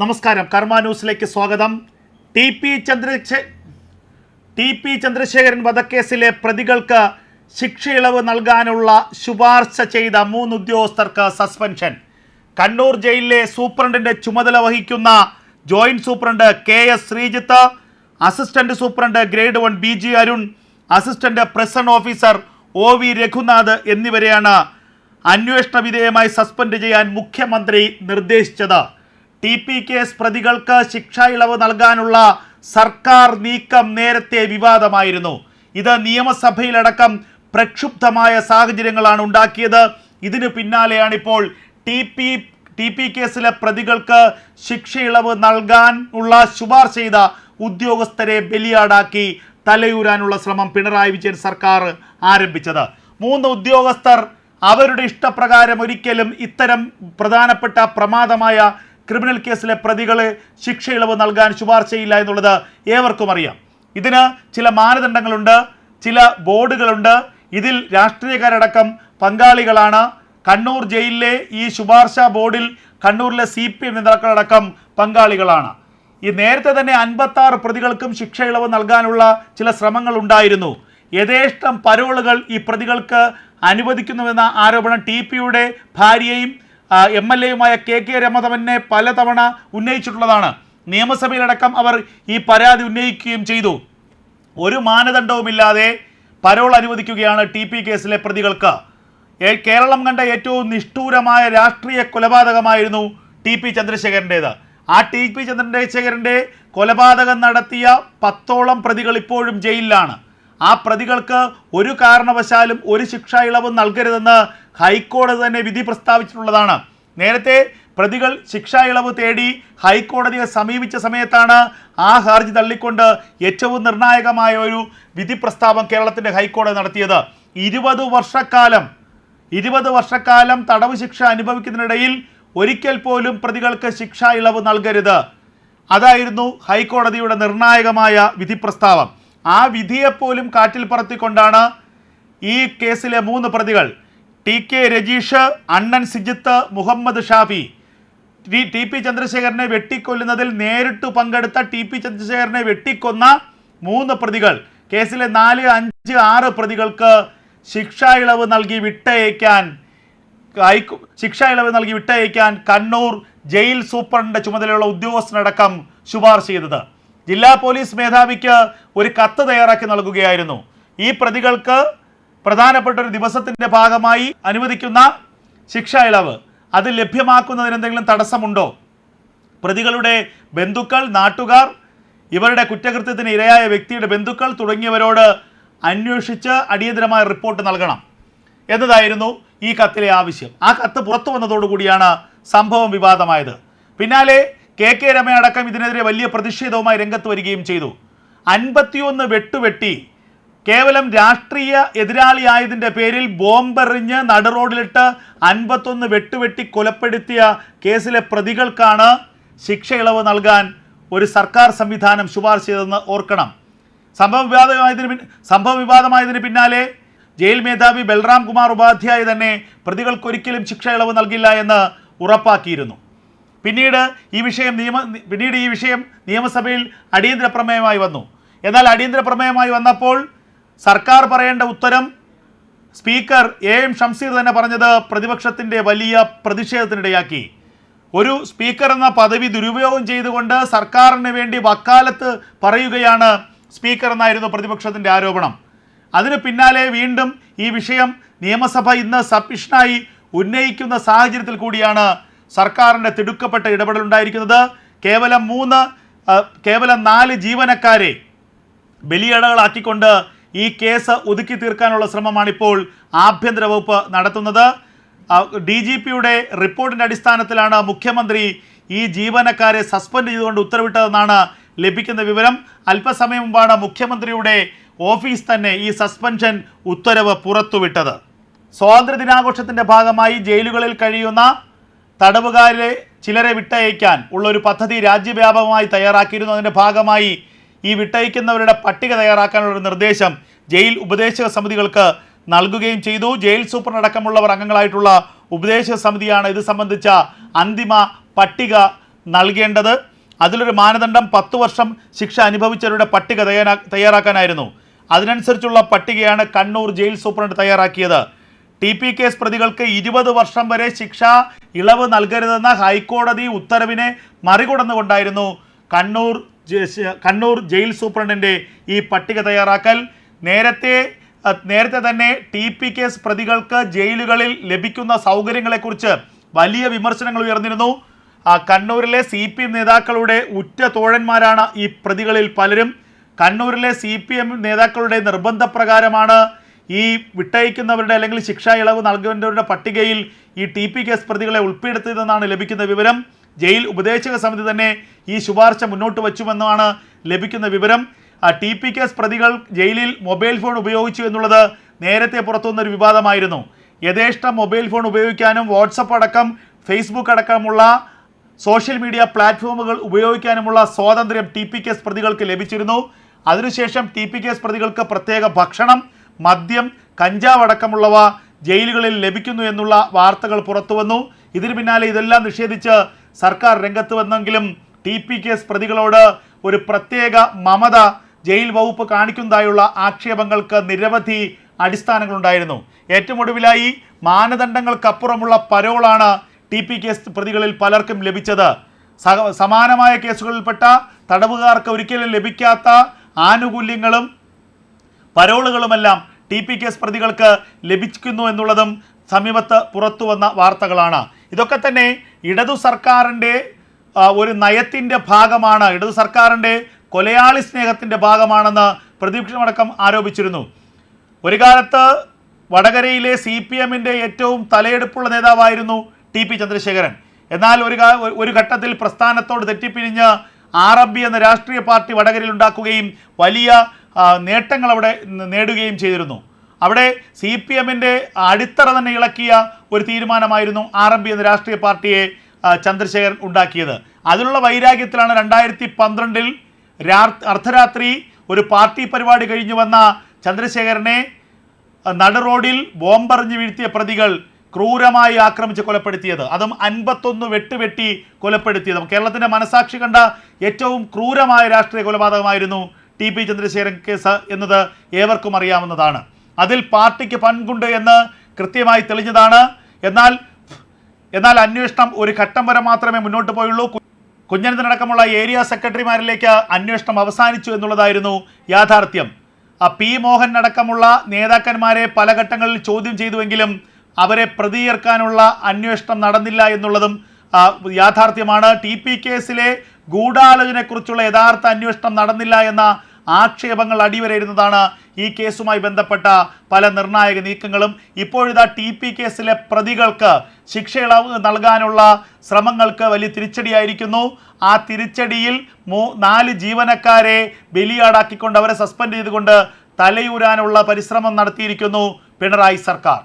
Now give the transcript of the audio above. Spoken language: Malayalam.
നമസ്കാരം. കർമ്മ ന്യൂസിലേക്ക് സ്വാഗതം. ടി പി ചന്ദ്രശേ ടി പി ചന്ദ്രശേഖരൻ വധക്കേസിലെ പ്രതികൾക്ക് ശിക്ഷയിളവ് നൽകാനുള്ള ശുപാർശ ചെയ്ത മൂന്ന് ഉദ്യോഗസ്ഥർക്ക് സസ്പെൻഷൻ. കണ്ണൂർ ജയിലിലെ സൂപ്രണ്ടിന്റെ ചുമതല വഹിക്കുന്ന joint superintendent K S Sreejith assistant superintendent grade one B G Arun assistant prison officer O V Raghunath എന്നിവരെയാണ് അന്വേഷണ വിധേയമായി സസ്പെൻഡ് ചെയ്യാൻ മുഖ്യമന്ത്രി നിർദ്ദേശിച്ചത്. ടി പി കേസ് പ്രതികൾക്ക് ശിക്ഷ ഇളവ് നൽകാനുള്ള സർക്കാർ നീക്കം നേരത്തെ വിവാദമായിരുന്നു. ഇത് നിയമസഭയിലടക്കം പ്രക്ഷുബ്ധമായ സാഹചര്യങ്ങളാണ് ഉണ്ടാക്കിയത്. ഇതിന് പിന്നാലെയാണിപ്പോൾ ടി പി ടി പി കേസിലെ പ്രതികൾക്ക് ശിക്ഷ ഇളവ് നൽകാൻ ഉള്ള ശുപാർശ ചെയ്ത ഉദ്യോഗസ്ഥരെ ബലിയാടാക്കി തലയൂരാനുള്ള ശ്രമം പിണറായി വിജയൻ സർക്കാർ ആരംഭിച്ചത്. മൂന്ന് ഉദ്യോഗസ്ഥർ അവരുടെ ഇഷ്ടപ്രകാരം ഒരിക്കലും ഇത്തരം പ്രധാനപ്പെട്ട പ്രമാദമായ ക്രിമിനൽ കേസിലെ പ്രതികളെ ശിക്ഷ ഇളവ് നൽകാൻ ശുപാർശയില്ല എന്നുള്ളത് ഏവർക്കും അറിയാം. ഇതിന് ചില മാനദണ്ഡങ്ങളുണ്ട് ചില ബോർഡുകളുണ്ട്. ഇതിൽ രാഷ്ട്രീയക്കാരടക്കം പങ്കാളികളാണ്. കണ്ണൂർ ജയിലിലെ ഈ ശുപാർശ ബോർഡിൽ കണ്ണൂരിലെ സി പി എം നേതാക്കളടക്കം പങ്കാളികളാണ്. ഈ നേരത്തെ തന്നെ അൻപത്തി ആറ് പ്രതികൾക്കും ശിക്ഷ ഇളവ് നൽകാനുള്ള ചില ശ്രമങ്ങൾ ഉണ്ടായിരുന്നു യഥേഷ്ടം പരോളുകൾ ഈ പ്രതികൾക്ക് അനുവദിക്കുന്നുവെന്ന ആരോപണം ടി പിയുടെ ഭാര്യയും എം എൽ എയുമായ കെ കെ രമ തന്നെ പലതവണ ഉന്നയിച്ചിട്ടുള്ളതാണ്. നിയമസഭയിലടക്കം അവർ ഈ പരാതി ഉന്നയിക്കുകയും ചെയ്തു. ഒരു മാനദണ്ഡവുമില്ലാതെ പരോൾ അനുവദിക്കുകയാണ് ടി പി കേസിലെ പ്രതികൾക്ക്. കേരളം കണ്ട ഏറ്റവും നിഷ്ഠൂരമായ രാഷ്ട്രീയ കൊലപാതകമായിരുന്നു ടി പി ചന്ദ്രശേഖരന്റേത്. ആ ടി പി ചന്ദ്രശേഖരന്റെ കൊലപാതകം നടത്തിയ പത്തോളം പ്രതികൾ ഇപ്പോഴും ജയിലിലാണ്. ആ പ്രതികൾക്ക് ഒരു കാരണവശാലും ഒരു ശിക്ഷ ഇളവും നൽകരുതെന്ന് ഹൈക്കോടതി തന്നെ വിധി പ്രസ്താവിച്ചിട്ടുള്ളതാണ്. നേരത്തെ പ്രതികൾ ശിക്ഷാ ഇളവ് തേടി ഹൈക്കോടതിയെ സമീപിച്ച സമയത്താണ് ആ ഹർജി തള്ളിക്കൊണ്ട് ഏറ്റവും നിർണായകമായ ഒരു വിധി പ്രസ്താവം കേരളത്തിന്റെ ഹൈക്കോടതി നടത്തിയത്. ഇരുപത് വർഷക്കാലം ഇരുപത് വർഷക്കാലം തടവ് ശിക്ഷ അനുഭവിക്കുന്നതിനിടയിൽ ഒരിക്കൽ പോലും പ്രതികൾക്ക് ശിക്ഷാ ഇളവ് നൽകരുത്. അതായിരുന്നു ഹൈക്കോടതിയുടെ നിർണായകമായ വിധി പ്രസ്താവം. ആ വിധിയെപ്പോലും കാറ്റിൽ പറത്തിക്കൊണ്ടാണ് ഈ കേസിലെ മൂന്ന് പ്രതികൾ T K Rajeesh Annan Sijith Muhammad Shafi. T P ചന്ദ്രശേഖരനെ വെട്ടിക്കൊല്ലുന്നതിൽ നേരിട്ട് പങ്കെടുത്ത ടി പി ചന്ദ്രശേഖരനെ വെട്ടിക്കൊന്ന മൂന്ന് പ്രതികൾ. കേസിലെ നാല് അഞ്ച് ആറ് പ്രതികൾക്ക് ശിക്ഷാ ഇളവ് നൽകി വിട്ടയക്കാൻ ശിക്ഷാ ഇളവ് നൽകി വിട്ടയക്കാൻ കണ്ണൂർ ജയിൽ സൂപ്രണ്ടിന്റെ ചുമതലയുള്ള ഉദ്യോഗസ്ഥനടക്കം ശുപാർശ ചെയ്തത്. ജില്ലാ പോലീസ് മേധാവിക്ക് ഒരു കത്ത് തയ്യാറാക്കി നൽകുകയായിരുന്നു. ഈ പ്രതികൾക്ക് പ്രധാനപ്പെട്ട ഒരു ദിവസത്തിന്റെ ഭാഗമായി അനുവദിക്കുന്ന ശിക്ഷാ ഇളവ്. അത് ലഭ്യമാക്കുന്നതിന് എന്തെങ്കിലും തടസ്സമുണ്ടോ? പ്രതികളുടെ ബന്ധുക്കൾ നാട്ടുകാർ ഇവരുടെ കുറ്റകൃത്യത്തിന് ഇരയായ വ്യക്തിയുടെ ബന്ധുക്കൾ തുടങ്ങിയവരോട് അന്വേഷിച്ച് അടിയന്തരമായ റിപ്പോർട്ട് നൽകണം. എന്നതായിരുന്നു ഈ കത്തിലെ ആവശ്യം. ആ കത്ത് പുറത്തു വന്നതോടുകൂടിയാണ് സംഭവം വിവാദമായത്. പിന്നാലെ കെ കെ രമയടക്കം ഇതിനെതിരെ വലിയ പ്രതിഷേധവുമായി രംഗത്ത് വരികയും ചെയ്തു. അൻപത്തിയൊന്ന് വെട്ടുവെട്ടി കേവലം രാഷ്ട്രീയ എതിരാളിയായതിന്റെ പേരിൽ ബോംബെറിഞ്ഞ് നടുറോഡിലിട്ട് അൻപത്തൊന്ന് വെട്ടുവെട്ടി കൊലപ്പെടുത്തിയ കേസിലെ പ്രതികൾക്കാണ് ശിക്ഷ ഇളവ് നൽകാൻ ഒരു സർക്കാർ സംവിധാനം ശുപാർശ ചെയ്തതെന്ന് ഓർക്കണം. സംഭവ വിവാദമായതിന് സംഭവ വിവാദമായതിന് പിന്നാലെ ജയിൽ മേധാവി ബൽറാം കുമാർ ഉപാധ്യായ തന്നെ പ്രതികൾക്കൊരിക്കലും ശിക്ഷ ഇളവ് നൽകില്ല എന്ന് ഉറപ്പാക്കിയിരുന്നു. പിന്നീട് ഈ വിഷയം നിയമ പിന്നീട് ഈ വിഷയം നിയമസഭയിൽ അടിയന്തര പ്രമേയമായി വന്നു. എന്നാൽ അടിയന്തര പ്രമേയമായി വന്നപ്പോൾ സർക്കാർ പറയേണ്ട ഉത്തരം. സ്പീക്കർ എ എം ഷംസീർ തന്നെ പറഞ്ഞത് പ്രതിപക്ഷത്തിന്റെ വലിയ പ്രതിഷേധത്തിനിടയാക്കി. ഒരു സ്പീക്കർ എന്ന പദവി ദുരുപയോഗം ചെയ്തുകൊണ്ട് സർക്കാരിന് വേണ്ടി വക്കാലത്ത് പറയുകയാണ് സ്പീക്കർ എന്നായിരുന്നു പ്രതിപക്ഷത്തിന്റെ ആരോപണം. അതിന് പിന്നാലെ വീണ്ടും ഈ വിഷയം നിയമസഭ ഇന്ന് സബ്മിഷനായി ഉന്നയിക്കുന്ന സാഹചര്യത്തിൽ കൂടിയാണ് സർക്കാരിന്റെ തിടുക്കപ്പെട്ട ഇടപെടൽ ഉണ്ടായിരിക്കുന്നത്. കേവലം മൂന്ന് കേവലം നാല് ജീവനക്കാരെ ബലിയടകളാക്കിക്കൊണ്ട് ഈ കേസ് ഒതുക്കി തീർക്കാനുള്ള ശ്രമമാണ് ഇപ്പോൾ ആഭ്യന്തര വകുപ്പ് നടത്തുന്നത്. ഡി ജി പിയുടെ റിപ്പോർട്ടിന്റെ അടിസ്ഥാനത്തിലാണ് മുഖ്യമന്ത്രി ഈ ജീവനക്കാരെ സസ്പെൻഡ് ചെയ്തുകൊണ്ട് ഉത്തരവിട്ടതെന്നാണ് ലഭിക്കുന്ന വിവരം. അല്പസമയം മുമ്പാണ് മുഖ്യമന്ത്രിയുടെ ഓഫീസ് തന്നെ ഈ സസ്പെൻഷൻ ഉത്തരവ് പുറത്തുവിട്ടത്. സ്വാതന്ത്ര്യ ദിനാഘോഷത്തിന്റെ ഭാഗമായി ജയിലുകളിൽ കഴിയുന്ന തടവുകാരെ ചിലരെ വിട്ടയക്കാൻ ഉള്ള ഒരു പദ്ധതി രാജ്യവ്യാപകമായി തയ്യാറാക്കിയിരുന്നു. അതിന്റെ ഭാഗമായി ഈ വിട്ടയക്കുന്നവരുടെ പട്ടിക തയ്യാറാക്കാനുള്ള നിർദ്ദേശം ജയിൽ ഉപദേശക സമിതികൾക്ക് നൽകുകയും ചെയ്തു. ജയിൽ സൂപ്രണ്ട് അടക്കമുള്ളവർ അംഗങ്ങളായിട്ടുള്ള ഉപദേശക സമിതിയാണ് ഇത് സംബന്ധിച്ച അന്തിമ പട്ടിക നൽകേണ്ടത്. അതിലൊരു മാനദണ്ഡം പത്ത് വർഷം ശിക്ഷ അനുഭവിച്ചവരുടെ പട്ടിക തയ്യാറാ തയ്യാറാക്കാനായിരുന്നു. അതിനനുസരിച്ചുള്ള പട്ടികയാണ് കണ്ണൂർ ജയിൽ സൂപ്രണ്ട് തയ്യാറാക്കിയത്. ടി പി കേസ് പ്രതികൾക്ക് ഇരുപത് വർഷം വരെ ശിക്ഷ ഇളവ് നൽകരുതെന്ന ഹൈക്കോടതി ഉത്തരവിനെ മറികടന്നുകൊണ്ടായിരുന്നു കണ്ണൂർ കണ്ണൂർ ജയിൽ സൂപ്രണ്ടിന്റെ ഈ പട്ടിക തയ്യാറാക്കൽ. നേരത്തെ നേരത്തെ തന്നെ ടി പി കേസ് പ്രതികൾക്ക് ജയിലുകളിൽ ലഭിക്കുന്ന സൗകര്യങ്ങളെക്കുറിച്ച് വലിയ വിമർശനങ്ങൾ ഉയർന്നിരുന്നു. കണ്ണൂരിലെ സി പി എം നേതാക്കളുടെ ഉറ്റ തോഴന്മാരാണ് ഈ പ്രതികളിൽ പലരും. കണ്ണൂരിലെ സി പി എം നേതാക്കളുടെ നിർബന്ധപ്രകാരമാണ് ഈ വിട്ടയക്കുന്നവരുടെ അല്ലെങ്കിൽ ശിക്ഷാ ഇളവ് നൽകുന്നവരുടെ പട്ടികയിൽ ഈ ടി പി കേസ് പ്രതികളെ ഉൾപ്പെടുത്തിയതെന്നാണ് ലഭിക്കുന്ന വിവരം. ജയിൽ ഉപദേശക സമിതി തന്നെ ഈ ശുപാർശ മുന്നോട്ട് വച്ചുവെന്നാണ് ലഭിക്കുന്ന വിവരം. ടി പി കേസ് പ്രതികൾ ജയിലിൽ മൊബൈൽ ഫോൺ ഉപയോഗിച്ചു എന്നുള്ളത് നേരത്തെ പുറത്തുവന്ന ഒരു വിവാദമായിരുന്നു. യഥേഷ്ടം മൊബൈൽ ഫോൺ ഉപയോഗിക്കാനും വാട്സപ്പ് അടക്കം ഫേസ്ബുക്ക് അടക്കമുള്ള സോഷ്യൽ മീഡിയ പ്ലാറ്റ്ഫോമുകൾ ഉപയോഗിക്കാനുമുള്ള സ്വാതന്ത്ര്യം ടി പി കേസ് പ്രതികൾക്ക് ലഭിച്ചിരുന്നു. അതിനുശേഷം ടി പി കേസ് പ്രതികൾക്ക് പ്രത്യേക ഭക്ഷണം മദ്യം കഞ്ചാവ് അടക്കമുള്ളവ ജയിലുകളിൽ ലഭിക്കുന്നു എന്നുള്ള വാർത്തകൾ പുറത്തുവന്നു. ഇതിനു പിന്നാലെ ഇതെല്ലാം നിഷേധിച്ച് സർക്കാർ രംഗത്ത് വന്നെങ്കിലും ടി പി കേസ് പ്രതികളോട് ഒരു പ്രത്യേക മമത ജയിൽ വകുപ്പ് കാണിക്കുന്നതായുള്ള ആക്ഷേപങ്ങൾക്ക് നിരവധി അടിസ്ഥാനങ്ങളുണ്ടായിരുന്നു. ഏറ്റവും ഒടുവിലായി മാനദണ്ഡങ്ങൾക്കപ്പുറമുള്ള പരോളാണ് ടി പി കേസ് പ്രതികളിൽ പലർക്കും ലഭിച്ചത്. സമാനമായ കേസുകളിൽപ്പെട്ട തടവുകാർക്ക് ഒരിക്കലും ലഭിക്കാത്ത ആനുകൂല്യങ്ങളും പരോളുകളുമെല്ലാം ടി പി കേസ് പ്രതികൾക്ക് ലഭിക്കുന്നു എന്നുള്ളതും സമീപത്ത് പുറത്തുവന്ന വാർത്തകളാണ്. ഇതൊക്കെ തന്നെ ഇടതു സർക്കാരിന്റെ ഒരു നയത്തിന്റെ ഭാഗമാണ്. ഇടതു സർക്കാരിന്റെ കൊലയാളി സ്നേഹത്തിന്റെ ഭാഗമാണെന്ന് പ്രതിപക്ഷമടക്കം ആരോപിച്ചിരുന്നു. ഒരു കാലത്ത് വടകരയിലെ സി പി എമ്മിന്റെ ഏറ്റവും തലയെടുപ്പുള്ള നേതാവായിരുന്നു ടി പി ചന്ദ്രശേഖരൻ. എന്നാൽ ഒരു ഒരു ഘട്ടത്തിൽ പ്രസ്ഥാനത്തോട് തെറ്റിപ്പിരിഞ്ഞ് ആർ എം പി എന്ന രാഷ്ട്രീയ പാർട്ടി വടകരയിൽ ഉണ്ടാക്കുകയും വലിയ നേട്ടങ്ങൾ അവിടെ നേടുകയും ചെയ്തിരുന്നു. അവിടെ സി പി എമ്മിന്റെ അടിത്തറ തന്നെ ഇളക്കിയ ഒരു തീരുമാനമായിരുന്നു ആർ എം പി എന്ന രാഷ്ട്രീയ പാർട്ടിയെ ചന്ദ്രശേഖരൻ ഉണ്ടാക്കിയത്. അതിനുള്ള വൈരാഗ്യത്തിലാണ് രണ്ടായിരത്തി പന്ത്രണ്ടിൽ അർദ്ധരാത്രി ഒരു പാർട്ടി പരിപാടി കഴിഞ്ഞു വന്ന ചന്ദ്രശേഖരനെ നട റോഡിൽ ബോംബെറിഞ്ഞ് വീഴ്ത്തിയ പ്രതികൾ ക്രൂരമായി ആക്രമിച്ച് കൊലപ്പെടുത്തിയത്. അതും അൻപത്തൊന്ന് വെട്ടുവെട്ടി കൊലപ്പെടുത്തിയതും. കേരളത്തിന്റെ മനസാക്ഷി കണ്ട ഏറ്റവും ക്രൂരമായ രാഷ്ട്രീയ കൊലപാതകമായിരുന്നു ടി പി ചന്ദ്രശേഖരൻ കേസ് എന്നത് ഏവർക്കും അറിയാവുന്നതാണ്. അതിൽ പാർട്ടിക്ക് പങ്കുണ്ട് എന്ന് കൃത്യമായി തെളിഞ്ഞതാണ്. എന്നാൽ എന്നാൽ അന്വേഷണം ഒരു ഘട്ടം വരെ മാത്രമേ മുന്നോട്ട് പോയുള്ളൂ. കുഞ്ഞനന്തനടക്കമുള്ള ഏരിയ സെക്രട്ടറിമാരിലേക്ക് അന്വേഷണം അവസാനിച്ചു എന്നുള്ളതായിരുന്നു യാഥാർത്ഥ്യം. പി മോഹൻ അടക്കമുള്ള നേതാക്കന്മാരെ പല ഘട്ടങ്ങളിൽ ചോദ്യം ചെയ്തുവെങ്കിലും അവരെ പ്രതിയേർക്കാനുള്ള അന്വേഷണം നടന്നില്ല എന്നുള്ളതും യാഥാർത്ഥ്യമാണ്. ടി പി കേസിലെ ഗൂഢാലോചനയെക്കുറിച്ചുള്ള യഥാർത്ഥ അന്വേഷണം നടന്നില്ല എന്ന ആക്ഷേപങ്ങൾ അടിവരയിടുന്നതാണ് ഈ കേസുമായി ബന്ധപ്പെട്ട പല നിർണായക നീക്കങ്ങളും. ഇപ്പോഴിതാ ടി പി കേസിലെ പ്രതികൾക്ക് ശിക്ഷ ഇളവ് നൽകാനുള്ള ശ്രമങ്ങൾക്ക് വലിയ തിരിച്ചടിയായിരിക്കുന്നു. ആ തിരിച്ചടിയിൽ മൂ നാല് ജീവനക്കാരെ ബലിയാടാക്കിക്കൊണ്ട് അവരെ സസ്പെൻഡ് ചെയ്തുകൊണ്ട് തലയൂരാനുള്ള പരിശ്രമം നടത്തിയിരിക്കുന്നു പിണറായി സർക്കാർ.